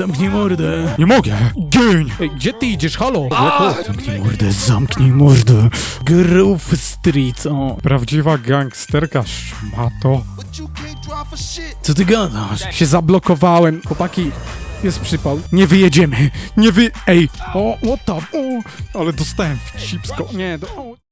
Zamknij mordę. Nie mogę! Gień! Ej, gdzie ty idziesz? Halo! Zamknij mordę, zamknij mordę. Groove Street, o. Prawdziwa gangsterka szmato. Co ty gadasz? Się zablokowałem. Chłopaki, jest przypał. Nie wyjedziemy. Nie wy... Ej! O, what the... O, ale dostałem w cipsko. Nie, do... O.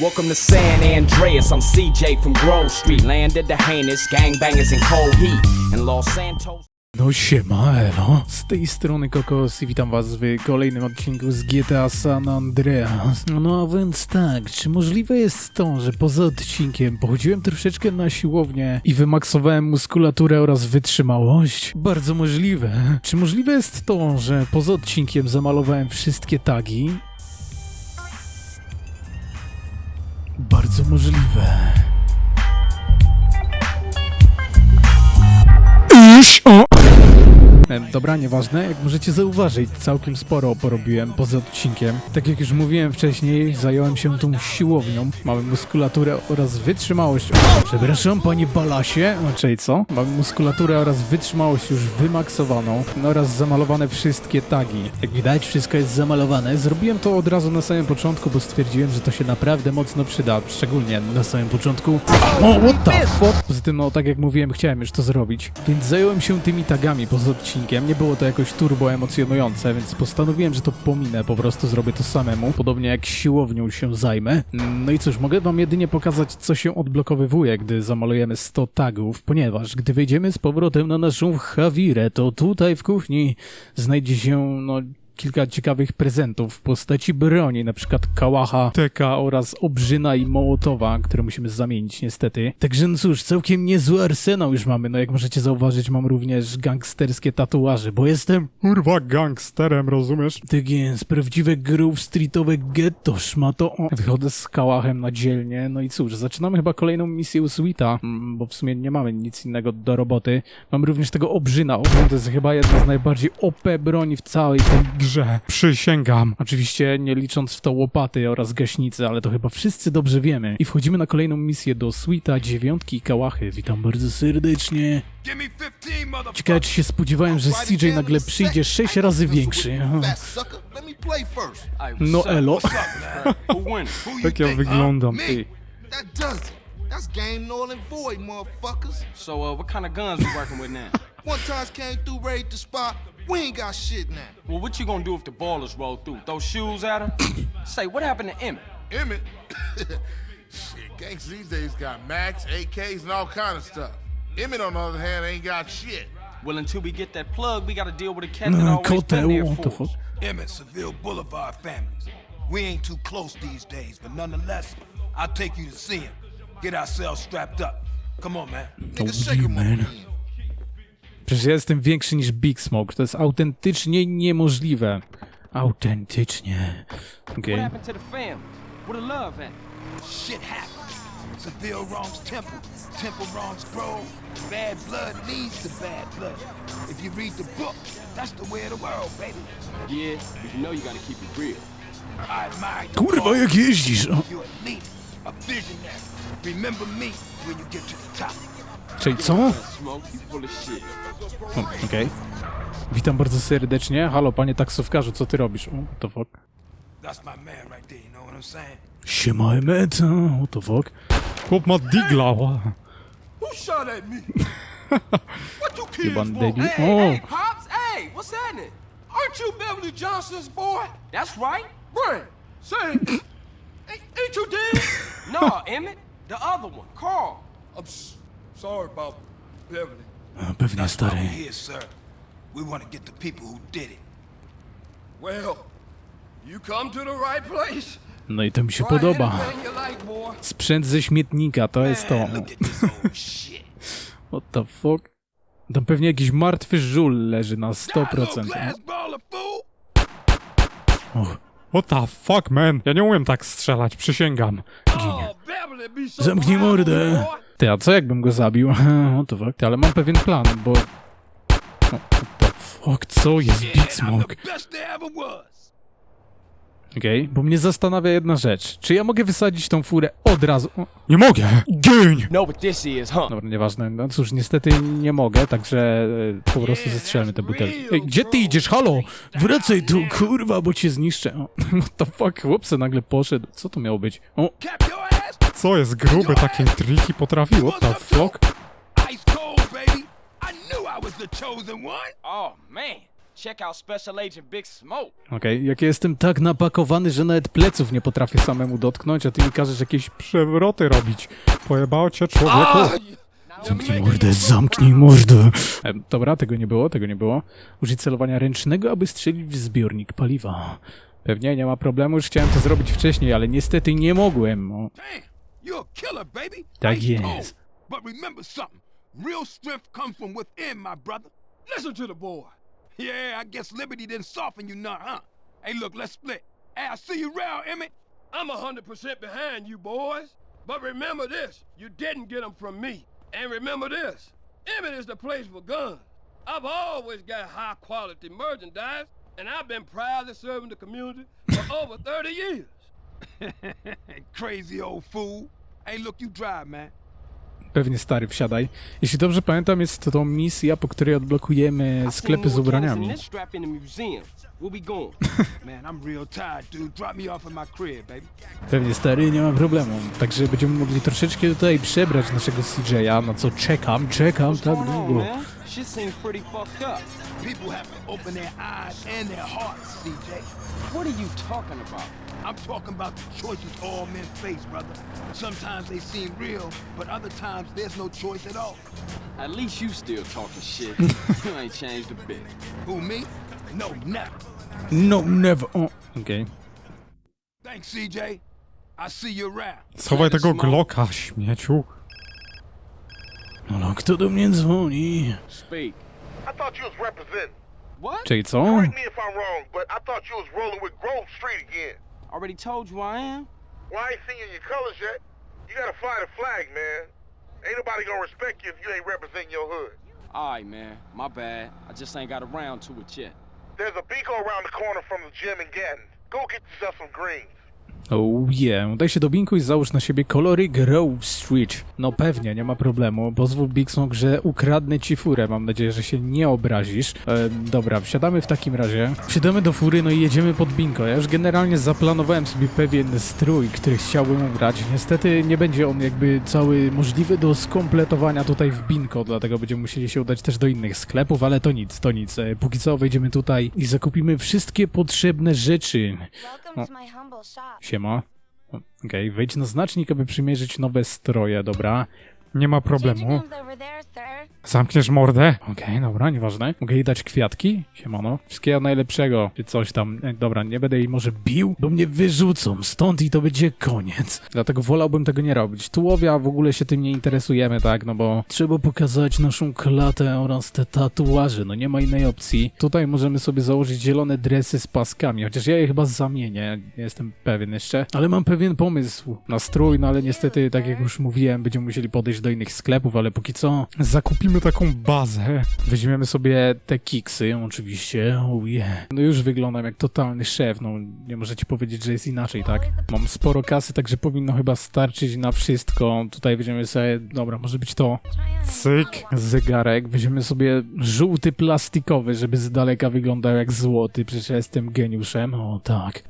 Welcome to San Andreas. I'm CJ from Grove Street. Landed the heinous gangbangers in cold heat. In Los Santos. No siema, elo. Z tej strony Kokos i witam was w kolejnym odcinku z GTA San Andreas. No a więc tak, czy możliwe jest to, że poza odcinkiem pochodziłem troszeczkę na siłownię i wymaksowałem muskulaturę oraz wytrzymałość? Bardzo możliwe. Czy możliwe jest to, że poza odcinkiem zamalowałem wszystkie tagi? Bardzo możliwe. Iś, o. E, Dobra, nieważne. Jak możecie zauważyć, całkiem sporo porobiłem poza odcinkiem. Tak jak już mówiłem wcześniej, zająłem się tą siłownią. Mamy muskulaturę oraz wytrzymałość. Przepraszam, panie Balasie. Czyli co? Mamy muskulaturę oraz wytrzymałość już wymaksowaną no, oraz zamalowane wszystkie tagi. Jak widać, wszystko jest zamalowane. Zrobiłem to od razu na samym początku, bo stwierdziłem, że to się naprawdę mocno przyda. Szczególnie na samym początku. O, what the fuck? Poza tym, no tak jak mówiłem, chciałem już to zrobić. Więc zająłem się tymi tagami poza odcinkiem. Nie było to jakoś turbo emocjonujące, więc postanowiłem, że to pominę, po prostu zrobię to samemu. Podobnie jak siłownią się zajmę. No i cóż, mogę wam jedynie pokazać, co się odblokowywuje, gdy zamalujemy 100 tagów, ponieważ gdy wejdziemy z powrotem na naszą Hawirę, to tutaj w kuchni znajdzie się, no, kilka ciekawych prezentów w postaci broni, na przykład kałacha, teka oraz obrzyna i mołotowa, które musimy zamienić niestety. Także no cóż, całkiem niezły arsenał już mamy, no jak możecie zauważyć mam również gangsterskie tatuaże, bo jestem Kurwa gangsterem, rozumiesz? tak jest, prawdziwe groove streetowe ghetto, szmato. O, Wychodzę z kałachem na dzielnie, no i cóż, zaczynamy chyba kolejną misję u Sweeta, mm, bo w sumie nie mamy nic innego do roboty. Mam również tego obrzyna, obrzyn to jest chyba jedna z najbardziej OP broni w całej tej grze. Grze. Przysięgam. Oczywiście nie licząc w to łopaty oraz gaśnicy, ale to chyba wszyscy dobrze wiemy. I wchodzimy na kolejną misję do Sweeta dziewiątki i kałachy. Witam bardzo serdecznie. Give me 15, motherfucker. Ciekawe, czy się spodziewałem, że CJ nagle przyjdzie sześć razy większy. No elo. Tak ja wyglądam, ty. That's game null and void, motherfuckers. So, uh, what kind of guns we working with now? One times came through, raided the spot. We ain't got shit now. Well, what you gonna do if the ballers roll through? Throw shoes at them? Say, what happened to Emmett? Emmett. shit, gangs these days got Max, AKs, and all kind of stuff. Emmett, on the other hand, ain't got shit. Well, until we get that plug, we gotta deal with a cat that No, always been there what the for us. fuck? Emmett, Seville Boulevard families. We ain't too close these days, but nonetheless, I'll take you to see him. Get ourselves strapped up. Come on, man. Nigga, shake 'em man. Przecież ja jestem większy niż Big Smoke. To jest autentycznie niemożliwe. Autentycznie. Okej. What happened to the families? Where the love at? Shit happens. Seville wrongs Temple. Temple wrongs Grove. Bad blood leads to bad blood. If you read the book, that's the way of the world, baby. Yeah, but you know you gotta keep it real. I admire you. Kurwa, jak jeździsz? O, You're a leader, a visionary. Remember me when you get to the top. Czyli co? Smoke, you full of shit. O, Okej. Witam bardzo serdecznie. Halo, panie taksówkarzu, co ty robisz? O, what the fuck? That's my man right there, you know what I'm saying? Siema, Emmet. O, What the fuck? Chłop ma digla. ła. Who shot at me? what you kids Jeban. Hey, O? Aren't you Beverly Johnson's boy? That's right. Brian, say, ain't, ain't you dead? No, Emmett, the other one, Carl. I'm s- sorry about Beverly. a, pewnie stary. we here, sir. We want to get the people who did it. Well, you come to the right place. No i to mi się podoba. Sprzęt ze śmietnika, to jest to. What the fuck? Tam pewnie jakiś martwy żul leży na Die, little 100%. glass baller, fool. Och, What the fuck, man? Ja nie umiem tak strzelać, przysięgam. Oh, be so zamknij mordę. Ty, a co jakbym go zabił? The fuck? Ty, ale mam pewien plan, bo... O, What the fuck, co jest Big Smoke? Okej, bo mnie zastanawia jedna rzecz. Czy ja mogę wysadzić tą furę od razu? O, Nie mogę! Gień! Know what this is, huh? dobra, nieważne. No cóż, niestety nie mogę, także e, po prostu zestrzelmy te butelki. Ej, gdzie ty idziesz? Halo! Wracaj tu, kurwa, bo cię zniszczę. O, what the fuck, chłopcy nagle poszedł. Co to miało być? O. Co jest gruby, takie triki potrafi? What the fuck? Ice cold, baby. I knew I was the chosen one. Oh, man. Check out Special Agent Big Smoke. okej, jak ja jestem tak napakowany, że nawet pleców nie potrafię samemu dotknąć, a ty mi każesz jakieś... Przewroty robić. Pojebało cię człowieku. Zamknij mordę, zamknij mordę. E, dobra, tego nie było, tego nie było. Użyć celowania ręcznego, aby strzelić w zbiornik paliwa. Pewnie nie ma problemu, już chciałem to zrobić wcześniej, ale niestety nie mogłem. O, Damn, you're a killer, baby. Ice jest. cold. But remember something. Real strength comes from within, my brother. Listen to the boy. Yeah, I guess liberty didn't soften you none, huh? Hey, look, let's split. Hey, I see you round, Emmett. I'm a hundred percent behind you boys. But remember this, you didn't get them from me. And remember this, Emmett is the place for guns. I've always got high quality merchandise, and I've been proudly serving the community for over 30 years. Crazy old fool. Hey, look, you drive, man. pewnie stary, wsiadaj. Jeśli dobrze pamiętam, jest to misja, po której odblokujemy sklepy z ubraniami. We'll be going. Man, I'm real tired, dude. Drop me off at my crib, baby. Pewnie stary, nie ma problemu. Także będziemy mogli troszeczkę tutaj przebrać naszego CJ'a, na co czekam, czekam tak długo. Shit seems pretty fucked up. People have to open their eyes and their hearts, CJ. What are you talking about? I'm talking about the choices all men face, brother. Sometimes they seem real, but other times there's no choice at all. At least you still talking shit. you ain't changed a bit. Who, me? No, never. No, never. Oh. O, okej. Thanks, CJ. I see you around. Schowaj tego Glocka, śmieciu. No, kto do mnie dzwoni? Speak. I thought you was representing. What? Czyli co? Correct me if I'm wrong, but I thought you was rolling with Grove Street again. Already told you I am. Well, I ain't seen you in your colors yet. You gotta fly the flag, man. Ain't nobody gonna respect you if you ain't representing your hood. Alright, man. My bad. I just ain't got around to it yet. There's a Beaco around the corner from the gym in Gatton. Go get yourself some greens. Oh yeah, daj się do binku i załóż na siebie kolory Grove Street. No pewnie, nie ma problemu. Pozwól Big Smoke, że ukradnę ci furę. Mam nadzieję, że się nie obrazisz. E, dobra, wsiadamy w takim razie. Wsiadamy do fury, no i jedziemy pod binko. Ja już generalnie zaplanowałem sobie pewien strój, który chciałbym ubrać. Niestety nie będzie on jakby cały możliwy do skompletowania tutaj w binko, dlatego będziemy musieli się udać też do innych sklepów, ale to nic, to nic. E, póki co wejdziemy tutaj i zakupimy wszystkie potrzebne rzeczy. Welcome Siema. Okej, wejdź na znacznik, aby przymierzyć nowe stroje, dobra. Nie ma problemu. Zamkniesz mordę? Okej, dobra, nieważne. Mogę jej dać kwiatki? Siemano. Wszystkiego najlepszego, czy coś tam. E, dobra, nie będę jej może bił, bo mnie wyrzucą stąd i to będzie koniec. Dlatego wolałbym tego nie robić. Tułowia w ogóle się tym nie interesujemy, tak? No bo trzeba pokazać naszą klatę oraz te tatuaże, no nie ma innej opcji. Tutaj możemy sobie założyć zielone dresy z paskami, chociaż ja je chyba zamienię, nie jestem pewien jeszcze. Ale mam pewien pomysł na strój, no ale niestety, tak jak już mówiłem, będziemy musieli podejść do innych sklepów, ale póki co Zakupimy taką bazę. Weźmiemy sobie te kiksy, oczywiście. Oh yeah. No już wyglądam jak totalny szef, no nie możecie powiedzieć, że jest inaczej, tak? Mam sporo kasy, także powinno chyba starczyć na wszystko. Tutaj weźmiemy sobie, dobra, może być to Cyk. zegarek. Weźmiemy sobie żółty plastikowy, żeby z daleka wyglądał jak złoty, przecież ja jestem geniuszem. O tak.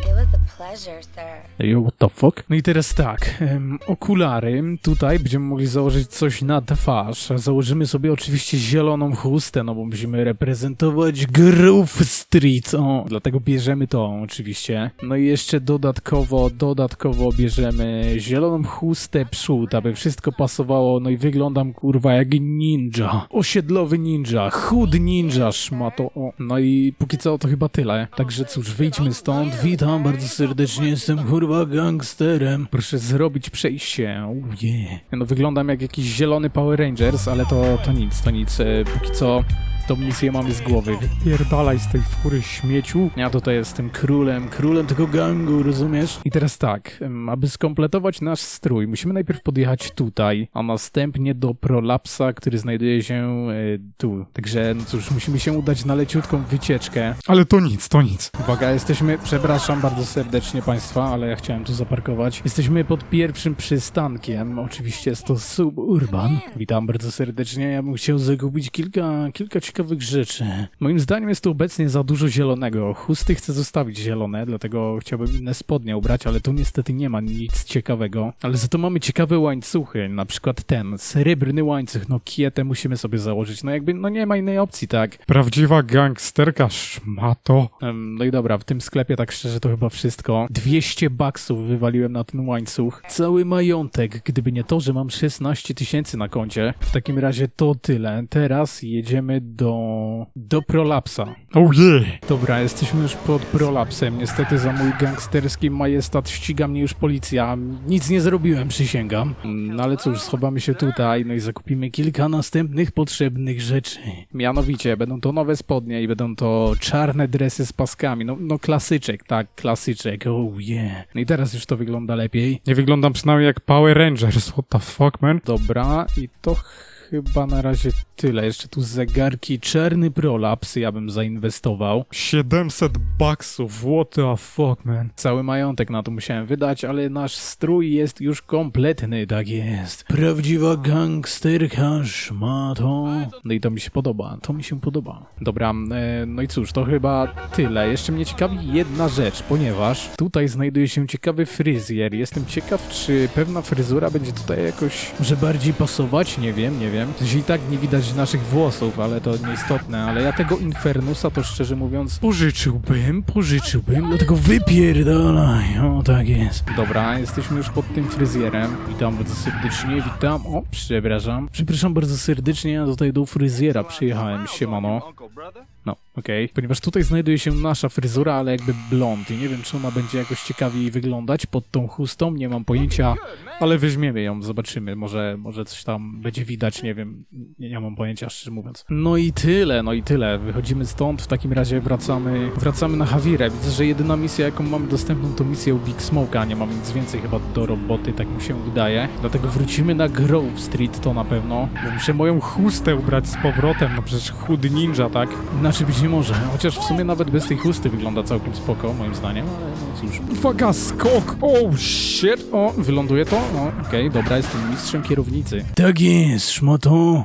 Yo, what the fuck? No i teraz tak, em, okulary. Tutaj będziemy mogli założyć coś na twarz. Założymy sobie oczywiście zieloną chustę, no bo musimy reprezentować Groove Street. O, dlatego bierzemy to oczywiście. No i jeszcze dodatkowo, dodatkowo bierzemy zieloną chustę przód, aby wszystko pasowało. No i wyglądam kurwa jak ninja. Osiedlowy ninja, chud ninja, szmato. O. No i póki co to chyba tyle. Także cóż, wyjdźmy stąd. Witam bardzo serdecznie, jestem kurwa gangsterem. Proszę zrobić przejście. Oh yeah. No wyglądam jak jakiś zielony Power Rangers, ale to, to nic, to nic. Póki co Tą misję mamy z głowy. Pierdalaj z tej fury śmieciu. Ja tutaj jestem królem, królem tego gangu, rozumiesz? I teraz tak, aby skompletować nasz strój, musimy najpierw podjechać tutaj, a następnie do Prolapsa, który znajduje się e, tu. Także, no cóż, musimy się udać na leciutką wycieczkę. Ale to nic, to nic. Uwaga, jesteśmy, przepraszam bardzo serdecznie Państwa, ale ja chciałem tu zaparkować. Jesteśmy pod pierwszym przystankiem, oczywiście jest to Suburban. Witam bardzo serdecznie, ja bym chciał zakupić kilka, kilka ciekawych rzeczy. Moim zdaniem jest tu obecnie za dużo zielonego. Chusty chcę zostawić zielone, dlatego chciałbym inne spodnie ubrać, ale tu niestety nie ma nic ciekawego. Ale za to mamy ciekawe łańcuchy, na przykład ten, srebrny łańcuch, no kietę musimy sobie założyć, no jakby, no nie ma innej opcji, tak? Prawdziwa gangsterka szmato. Em, No i dobra, w tym sklepie tak szczerze to chyba wszystko. 200 baksów wywaliłem na ten łańcuch. Cały majątek, gdyby nie to, że mam 16 tysięcy na koncie. W takim razie to tyle. Teraz jedziemy do... do Prolapsa. Oh yeah. Dobra, jesteśmy już pod Prolapsem. Niestety za mój gangsterski majestat ściga mnie już policja. Nic nie zrobiłem, przysięgam. No ale cóż, schowamy się tutaj, no i zakupimy kilka następnych potrzebnych rzeczy. Mianowicie, będą to nowe spodnie i będą to czarne dresy z paskami. No, no klasyczek, tak, klasyczek. Oh yeah. No i teraz już to wygląda lepiej. Nie wyglądam przynajmniej jak Power Rangers, what the fuck, man? Dobra, i to chyba na razie tyle. Jeszcze tu zegarki, czarny prolaps, ja bym zainwestował. 700 baksów, what the fuck, man? Cały majątek na to musiałem wydać, ale nasz strój jest już kompletny, tak jest. Prawdziwa gangsterka szmato. No i to mi się podoba, to mi się podoba. Dobra, e, no i cóż, to chyba tyle. Jeszcze mnie ciekawi jedna rzecz, ponieważ tutaj znajduje się ciekawy fryzjer. Jestem ciekaw, czy pewna fryzura będzie tutaj jakoś może bardziej pasować, nie wiem, nie wiem. W sensie i tak nie widać naszych włosów, ale to nieistotne, ale ja tego Infernusa to szczerze mówiąc pożyczyłbym, pożyczyłbym, dlatego wypierdalaj, o tak jest. Dobra, jesteśmy już pod tym fryzjerem, witam bardzo serdecznie, witam, o, przepraszam, przepraszam bardzo serdecznie, ja tutaj do fryzjera przyjechałem, siemano. No, okej. Ponieważ tutaj znajduje się nasza fryzura, ale jakby blond. I nie wiem, czy ona będzie jakoś ciekawiej wyglądać pod tą chustą, nie mam pojęcia, ale weźmiemy ją, zobaczymy, może, może coś tam będzie widać, nie wiem, nie, nie mam pojęcia, szczerze mówiąc. No i tyle, no i tyle, wychodzimy stąd, w takim razie wracamy, wracamy na Hawirę. Widzę, że jedyna misja, jaką mamy dostępną, to misja u Big Smoke'a, nie mam nic więcej chyba do roboty, tak mi się wydaje. Dlatego wrócimy na Grove Street, to na pewno, bo muszę moją chustę ubrać z powrotem, no przecież chud ninja, tak? Inaczej być nie może, chociaż w sumie nawet bez tej chusty wygląda całkiem spoko, moim zdaniem, ale no cóż. Uwaga, skok! Oh shit! O, wyląduje to? No, okej, dobra, jestem mistrzem kierownicy. Tak jest, szmato.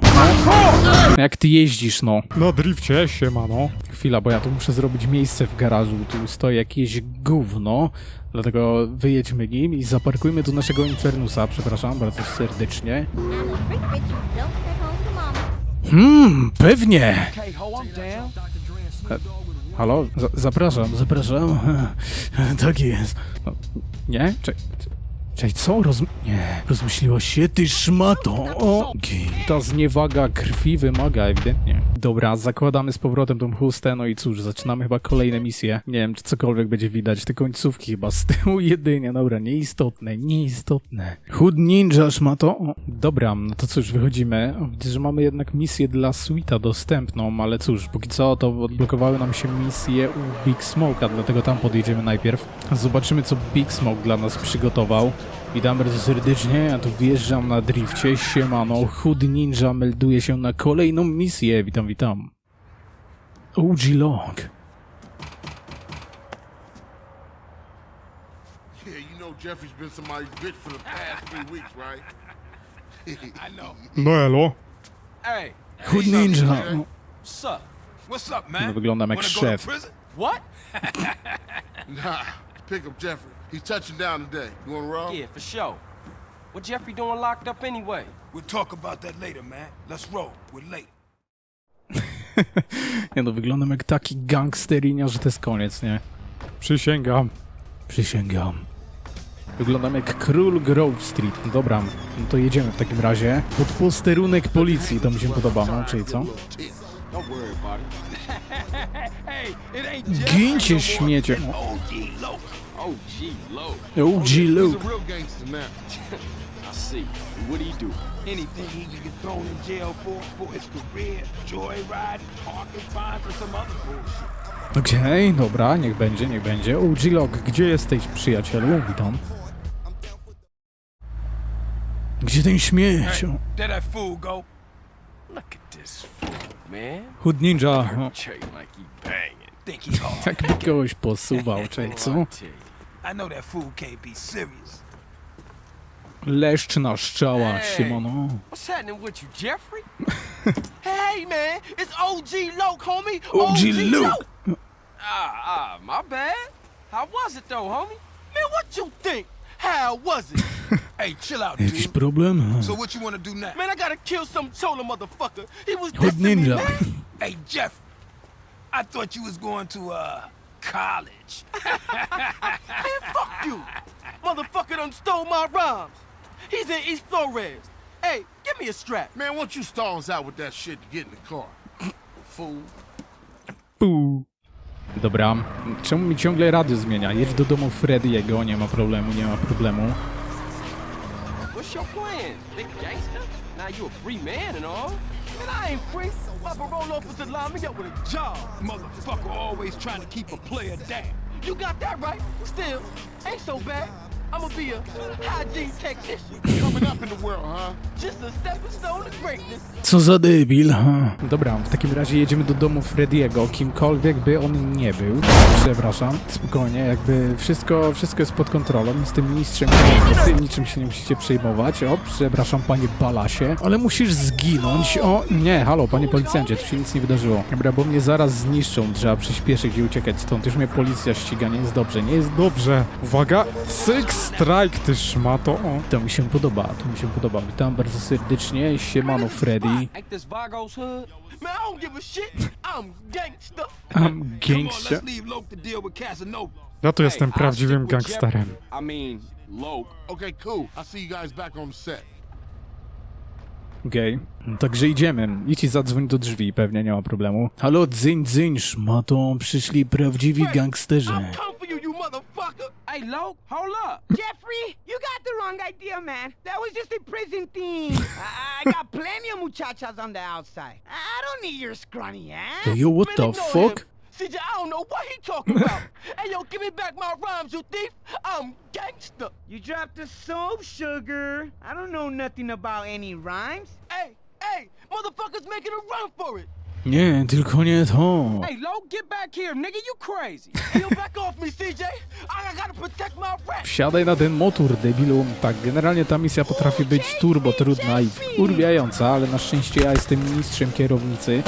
Jak ty jeździsz, no. Na drifcie, siemano. Chwila, bo ja tu muszę zrobić miejsce w garażu. Tu stoi jakieś gówno, dlatego wyjedźmy nim i zaparkujmy tu naszego Infernusa. Przepraszam bardzo serdecznie. To. Hmm, pewnie. Down. Halo? Za zapraszam, zapraszam. tak jest. No, nie? Czekaj. Czekaj, co? Roz... Nie. Rozmyśliłaś się, ty szmato. O, okej. Ta zniewaga krwi wymaga ewidentnie. Dobra, zakładamy z powrotem tą chustę, no i cóż, zaczynamy chyba kolejne misje. Nie wiem, czy cokolwiek będzie widać, te końcówki chyba z tyłu jedynie. Dobra, nieistotne, nieistotne. Hood ninja szmato. O, dobra, no to cóż, wychodzimy. Widzę, że mamy jednak misję dla Suita dostępną, ale cóż, póki co to odblokowały nam się misje u Big Smoke'a, dlatego tam podjedziemy najpierw. Zobaczymy, co Big Smoke dla nas przygotował. Witam bardzo serdecznie, ja tu wjeżdżam na drifcie, siemano, Hood Ninja melduje się na kolejną misję, witam, witam. OG Log. Yeah, you know Jeffrey's been somebody's bitch for the past three weeks, right? I know. No elo. Hey, Hood Ninja. No, wyglądam jak szef. What? Nah, pick up Jeffrey. He's touching down today. You wanna roll? Yeah, for sure. What Jeffrey doing locked up anyway? We'll talk about that later, man. Let's roll. We're late. Nie no, wyglądam jak taki gangsterinia, że to jest koniec, nie? Przysięgam. Przysięgam. Wyglądam jak król Grove Street. Dobra, no to jedziemy w takim razie. Pod posterunek policji, to mi się podoba, no, czyli co? Don't worry OG low. Gee, low. OG He's Luke. a real gangster now. I see. And what'd he do? Anything he could get thrown in jail for, for his career, joyriding, parking fines, or some other bullshit. Okej, dobra, niech będzie, niech będzie. OG Log, gdzie jesteś, przyjacielu? Witam. Gdzie ten śmieć? O, There that fool go. Look at this fool, man. Hood Ninja. O, Chain like he banging. Think he hard. jakby kogoś posuwał, czy co? I tell you. I know that fool can't be serious. Leszcz na szczała, Hey. siemano. What's happening with you, Jeffrey? hey, man, it's OG Loke, homie. OG Luke. Ah, ah, my bad. How was it though, homie? Man, what you think? How was it? Hey, chill out, Jakiś dude. problem? So what you wanna do now? man, I gotta kill some chola motherfucker. He was dissing me, man. Hey, Jeff. I thought you was going to, uh, college. Fuck you. Motherfucker done stole my rhymes. He's in East Flores. Hey, give me a strap. Man, won't you stall us out with that shit to get in the car? Fool. Puu. Dobra, czemu mi ciągle radio zmienia? Jedź do domu Freddy'ego, nie ma problemu, nie ma problemu. What's your plan, big gangster? Now you a free man and all. Man, I ain't free. My parole officer lined me up with a job. Motherfucker always trying to keep a player down. You got that right. Still, ain't so bad. I'ma be a hygiene technician. Coming up in the world, huh? Just a stepping stone to greatness. Co za debil. ha. Dobra, w takim razie jedziemy do domu Freddy'ego, kimkolwiek by on nie był. Przepraszam, spokojnie, jakby wszystko, wszystko jest pod kontrolą. Jestem mistrzem kierownicy, niczym się nie musicie przejmować. O, przepraszam, panie Balasie, ale musisz zginąć. O, nie, halo, panie policjancie, tu się nic nie wydarzyło. Dobra, bo mnie zaraz zniszczą, trzeba przyspieszyć i uciekać stąd. Już mnie policja ściga, nie jest dobrze, nie jest dobrze. Uwaga, cyk, strike, ty szmato. O. To mi się podoba, to mi się podoba. Witam bardzo serdecznie, siemano Freddy. I'm gangster. Ja tu jestem prawdziwym gangsterem. Jeffrey. I mean, Loke. Okay, cool. I'll see you guys back on the set. Okej, także idziemy. Idź i zadzwoń do drzwi, pewnie nie ma problemu. Halo, dzyń, dzyń, szmatą, przyszli prawdziwi gangsterzy. Motherfucker. Hey, Loke, hold up. Jeffrey, you got the wrong idea, man. That was just a prison thing. I, I got plenty of muchachas on the outside. I I don't need your scrawny ass. Hey, Yo, what Man, the fuck? him. CJ, I don't know what he talking about. hey, yo, give me back my rhymes, you thief. I'm gangster. You dropped the soap, sugar. I don't know nothing about any rhymes. Hey, hey, motherfuckers making a run for it. Nie, tylko nie to. Hey, get back here, nigga. You crazy. yo, back off me, CJ. I, gotta protect my. Wsiadaj na ten motor, debilu. Tak, generalnie ta misja potrafi być turbo trudna i urwiająca, ale na szczęście ja jestem mistrzem kierownicy.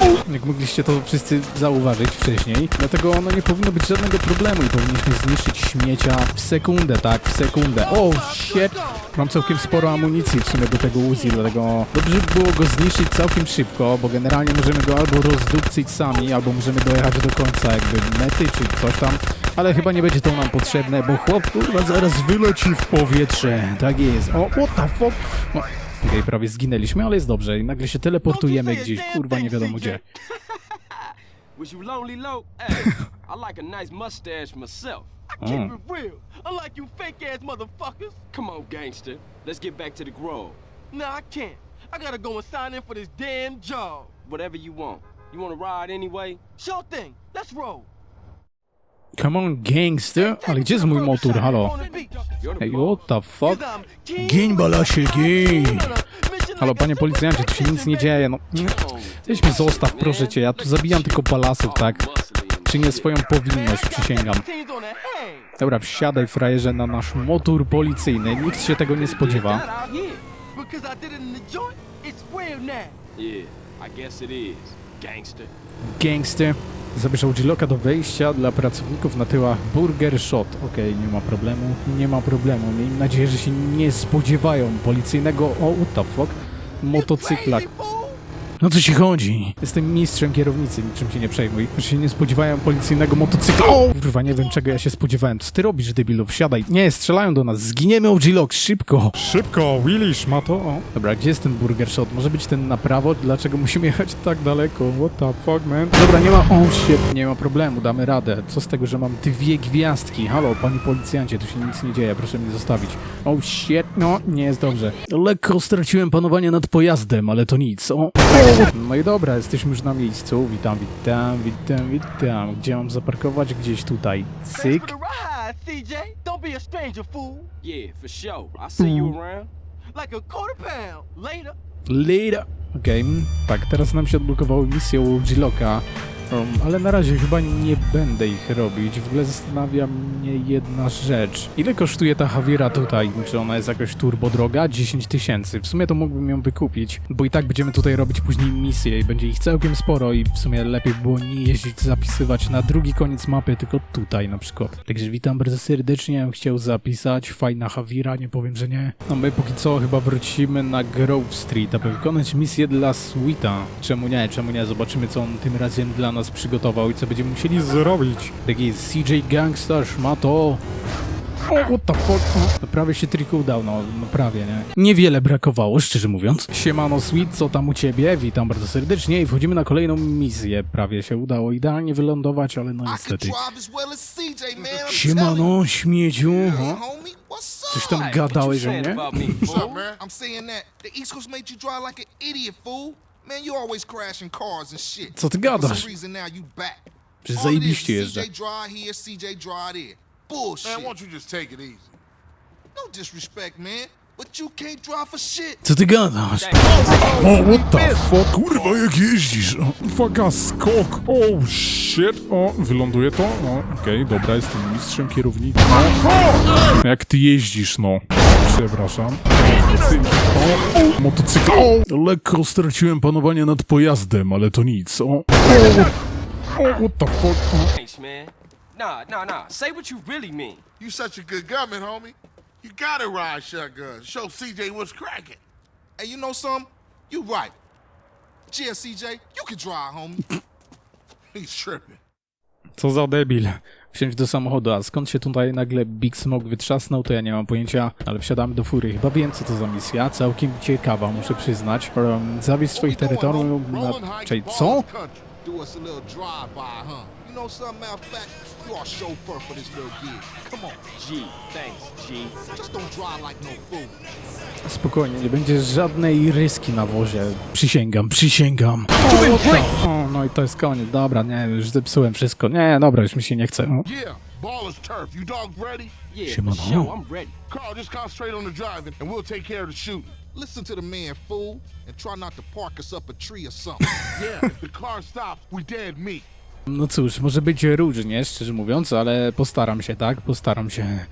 O, jak mogliście to wszyscy zauważyć wcześniej. Dlatego no nie powinno być żadnego problemu i powinniśmy zniszczyć śmiecia w sekundę, tak, w sekundę. O, shit! Mam całkiem sporo amunicji w sumie do tego Uzi, dlatego dobrze by było go zniszczyć całkiem szybko, bo generalnie możemy go albo rozdupcyć sami, albo możemy dojechać do końca jakby mety czy coś tam, ale chyba nie będzie to nam potrzebne, bo chłop kurwa zaraz wyleci w powietrze. Tak jest. O, what the fuck? O, Okej, prawie zginęliśmy, ale jest dobrze i nagle się teleportujemy gdzieś, kurwa nie wiadomo gdzie. Was you lonely, Loke? Hey, I like a nice mustache myself. I keep Mm. it real, unlike you fake ass motherfuckers. Come on, gangster. Let's get back to the grove. No, I can't. I gotta go and sign in for this damn job. Whatever you want. You wanna ride anyway? Sure thing. Let's roll. Come on, gangster. Ale gdzie jest mój motor, halo? Ej, what the fuck? Giń, balasie, giń! Halo, panie policjancie, tu się nic nie dzieje, no. Weź mnie zostaw, proszę cię, ja tu zabijam tylko balasów, tak? Czynię swoją powinność, przysięgam. Dobra, wsiadaj, frajerze, na nasz motor policyjny. Nikt się tego nie spodziewa. Yeah, I guess it is, gangster. Gangster. Zabierz G-Locka do wejścia dla pracowników na tyłach Burger Shot. Okej, nie ma problemu. Nie ma problemu. Miejmy nadzieję, że się nie spodziewają policyjnego... O, what the fuck? Motocykla. No co ci chodzi? Jestem mistrzem kierownicy, niczym się nie przejmuj. Już się nie spodziewają policyjnego motocykla. O! Kurwa, nie wiem czego ja się spodziewałem. Co ty robisz, debilu? Wsiadaj. Nie, strzelają do nas. Zginiemy, OG Lock, szybko. Szybko, Willish ma to. O. Dobra, gdzie jest ten burger shot? Może być ten na prawo? Dlaczego musimy jechać tak daleko? What the fuck, man? Dobra, nie ma... O, shit. Nie ma problemu, damy radę. Co z tego, że mam dwie gwiazdki? Halo, panie policjancie, tu się nic nie dzieje, proszę mnie zostawić. Oh, shit. No, nie jest dobrze. Lekko straciłem panowanie nad pojazdem, ale to nic. O, o. No i dobra, jesteśmy już na miejscu. Witam, witam, witam, witam. Gdzie mam zaparkować? Gdzieś tutaj. Cyk. Later. Okej, tak, teraz nam się odblokowały misje u G-Locka, um, ale na razie chyba nie będę ich robić. W ogóle zastanawia mnie jedna rzecz. Ile kosztuje ta Javiera tutaj? Czy ona jest jakoś turbo droga? 10 tysięcy. W sumie to mógłbym ją wykupić, bo i tak będziemy tutaj robić później misje i będzie ich całkiem sporo i w sumie lepiej było nie jeździć, zapisywać na drugi koniec mapy, tylko tutaj na przykład. Także witam bardzo serdecznie, chciał zapisać. Fajna Javiera, nie powiem, że nie. No my póki co chyba wrócimy na Grove Street, aby wykonać misję dla Sweeta. Czemu nie? Czemu nie? Zobaczymy, co on tym razem dla nas przygotował i co będziemy musieli zrobić. Taki CJ Gangstarz ma to. O, what the fuck? No prawie się trickle down, no, no prawie, nie? Niewiele brakowało, szczerze mówiąc. Siemano Sweet, co tam u ciebie? Witam bardzo serdecznie i wchodzimy na kolejną misję. Prawie się udało idealnie wylądować, ale no niestety. Siemano, śmieciu. Up? Coś tam gadałeś o mnie? About me, What's fool? up, man? I'm saying that the East Coast made you drive like an idiot, fool. Man, you always crashing cars and shit. Co ty For gadasz? some reason now you back. Przecież All it is zajebiście is jeżdżę. CJ drive here, CJ drive there. Bullshit. Man, won't you just take it easy? No disrespect, man, but you can't drive for shit. Co ty gadasz? O, what the fuck? Kurwa, jak jeździsz? Uwaga, skok. O, shit. O, wyląduje to? O, okej, dobra, jestem mistrzem kierownicy. No. Jak ty jeździsz, no. Przepraszam. O, motocykl. O, lekko straciłem panowanie nad pojazdem, ale to nic. O, o, o what the fuck? O. Thanks, man. Nah, nah, nah. Say what you really mean. You such a good gunman, homie. You gotta ride shotgun. Show CJ what's cracking. Hey, you know something? You right. Yeah, CJ, you can drive, homie. He's tripping. Co za debil. Wsiąść do samochodu, a skąd się tutaj nagle Big Smoke wytrzasnął, to ja nie mam pojęcia, ale wsiadamy do fury. Chyba wiem, co to za misja, całkiem ciekawa, muszę przyznać. Um, zawieź swoich terytorium na... Czej, co? Know something, matter of fact, you are chauffeur for this little gig. Come on, G, thanks, G. just don't drive like no fool. Spokojnie, nie będzie żadnej ryski na wozie. Przysięgam, przysięgam. O, o, no i to jest koniec, dobra, nie, już zepsułem wszystko. Nie, dobra, już mi się nie chce. O. Yeah, ball is turf. You dogs ready? Yeah, Shimano. for sure. I'm ready. Carl, just concentrate on the driving, and we'll take care of the shooting. Listen to the man, fool, and try not to park us up a tree or something. Yeah, if the car stops, we dead meat. No cóż, może być różnie, szczerze mówiąc, ale postaram się, tak? Postaram się.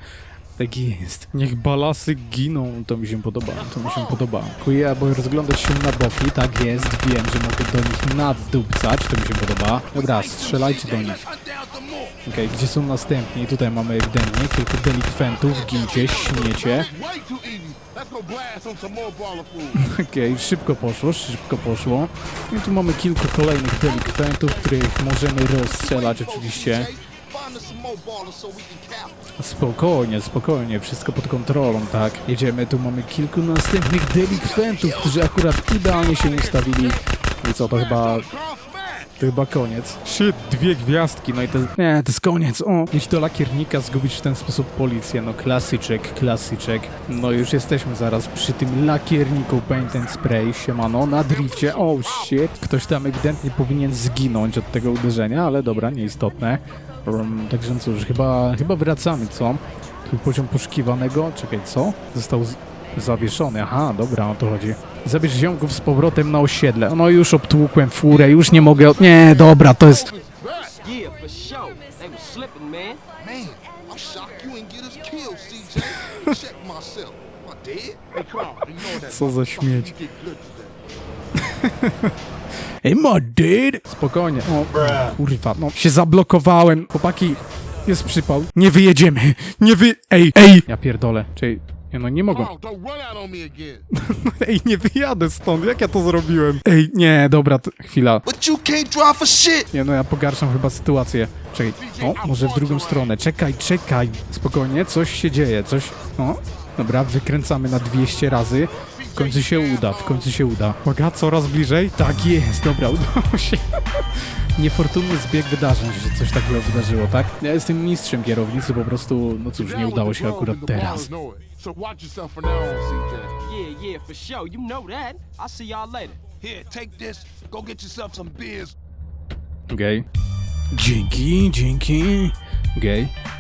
Tak jest. Niech balasy giną. To mi się podoba, to mi się podoba. Dziękuję, aby rozglądać się na boki, tak jest, wiem, że mogę do nich nadupcać, to mi się podoba. Dobra, strzelajcie do nich. Okej, gdzie są następni? Tutaj mamy ewidentnie kilku delikwentów, gincie, śmiecie. Okej, szybko poszło, szybko poszło. I tu mamy kilku kolejnych delikwentów, których możemy rozstrzelać oczywiście. Spokojnie, spokojnie, wszystko pod kontrolą, tak? Jedziemy, tu mamy kilku następnych delikwentów, którzy akurat idealnie się ustawili. I co, to chyba! To chyba koniec. Shit, dwie gwiazdki. No i to, nie, to jest koniec, o! Iść do lakiernika, zgubić w ten sposób policję, no klasyczek, klasyczek. No już jesteśmy zaraz przy tym lakierniku Paint and Spray, siemano, na drifcie, oh shit. Ktoś tam ewidentnie powinien zginąć od tego uderzenia, ale dobra, nieistotne. Um, także no cóż, chyba, chyba wracamy, co? Tu poziom poszukiwanego, czekaj, co? Został zawieszony, aha, dobra, o to chodzi. Zabierz ziomków z powrotem na osiedle. No już obtłukłem furę, już nie mogę... od- Nie, dobra, to jest... Am I dead? Co za śmieć. Ej, my dude! Spokojnie. O, kurwa, no się zablokowałem. Chłopaki, jest przypał. Nie wyjedziemy. Nie wy... Ej, ej! Ja pierdolę. Czyli Nie no, nie again. Ej, nie wyjadę stąd, jak ja to zrobiłem? Ej, nie, dobra, chwila. But you can't drive for shit. Nie no, ja pogarszam chyba sytuację. Czekaj, o, może w drugą stronę. Czekaj, czekaj. Spokojnie, coś się dzieje, coś... O, dobra, wykręcamy na 200 razy. W końcu się uda, w końcu się uda. Uwaga, coraz bliżej. Tak jest, dobra, udało się. Niefortunny zbieg wydarzeń, że coś takiego wydarzyło, tak? Ja jestem mistrzem kierownicy, po prostu, no cóż, nie udało się akurat teraz. So watch yourself from now on, CJ. Yeah, yeah, for sure. You know that. I'll see y'all later. Here, take this. Go get yourself some beers. Okej. Dzięki, dzięki. Okej. Um,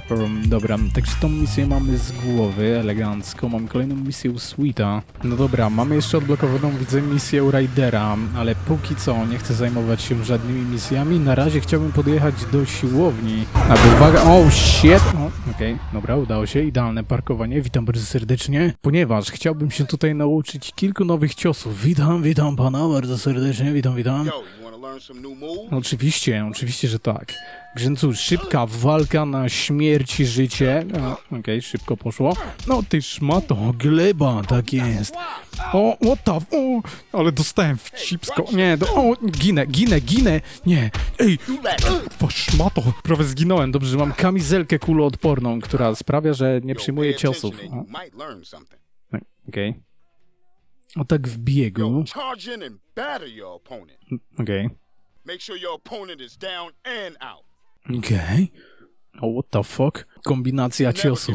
dobra, także tą misję mamy z głowy, elegancko. Mamy kolejną misję u Sweeta. No dobra, mamy jeszcze odblokowaną, widzę, misję u Ridera, ale póki co nie chcę zajmować się żadnymi misjami. Na razie chciałbym podjechać do siłowni. A uwaga, oh shit! O, Okej, dobra, udało się. Idealne parkowanie, witam bardzo serdecznie. Ponieważ chciałbym się tutaj nauczyć kilku nowych ciosów. Witam, witam pana bardzo serdecznie, witam, witam. Oczywiście, oczywiście, że tak. Cóż, szybka walka na śmierć i życie. Okej, szybko poszło. No ty szmato, gleba, tak jest. O, what the... O, ale dostałem w cipsko. Nie, do, o, ginę, ginę, ginę. Nie, ej, po szmato. Prawie zginąłem. Dobrze, że mam kamizelkę kuloodporną, która sprawia, że nie przyjmuję ciosów. something. Okej. O tak w biegu. Okej. Make sure your opponent is down and out. Okej. O, what the fuck? Kombinacja ciosów.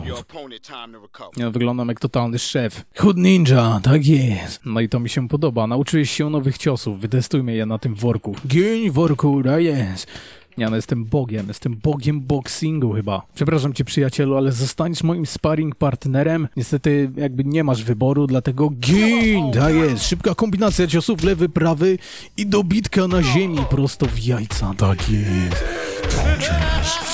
Ja wyglądam jak totalny szef. Hood Ninja, tak jest. No i to mi się podoba. Nauczyłeś się nowych ciosów. Wytestujmy je na tym worku. Gień worku, tak jest. Ja no jestem bogiem, jestem bogiem boxingu chyba. Przepraszam cię przyjacielu, ale zostaniesz moim sparring partnerem. Niestety jakby nie masz wyboru, dlatego giń, tak jest. Szybka kombinacja ciosów, lewy, prawy i dobitka na ziemi prosto w jajca, tak jest.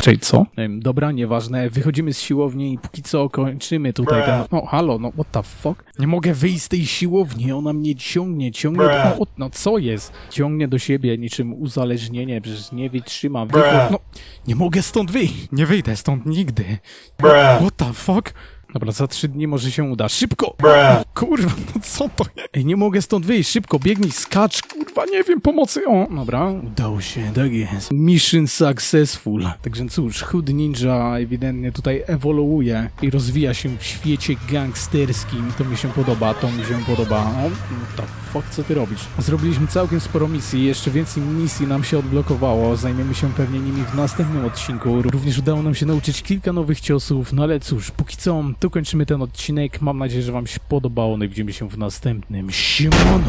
Czyli co? Dobra, nieważne, wychodzimy z siłowni i póki co kończymy tutaj ten... O, halo, no what the fuck? Nie mogę wyjść z tej siłowni, ona mnie ciągnie, ciągnie... Do... O, no co jest? Ciągnie do siebie niczym uzależnienie, przecież nie wytrzymam. Wychodź, no, nie mogę stąd wyjść. Nie wyjdę stąd nigdy. What the fuck? Dobra, za trzy dni może się uda. Szybko! Kurwa, no co to? Ej, nie mogę stąd wyjść. Szybko, biegnij, skacz. Kurwa, nie wiem, pomocy. O, dobra, udało się, tak jest. Mission successful. Także cóż, Hood Ninja ewidentnie tutaj ewoluuje i rozwija się w świecie gangsterskim. To mi się podoba, to mi się podoba. O, what the fuck, co ty robisz? Zrobiliśmy całkiem sporo misji, jeszcze więcej misji nam się odblokowało. Zajmiemy się pewnie nimi w następnym odcinku. Również udało nam się nauczyć kilka nowych ciosów, no ale cóż, póki co, tu kończymy ten odcinek. Mam nadzieję, że wam się podobało, no i widzimy się w następnym. Siemano!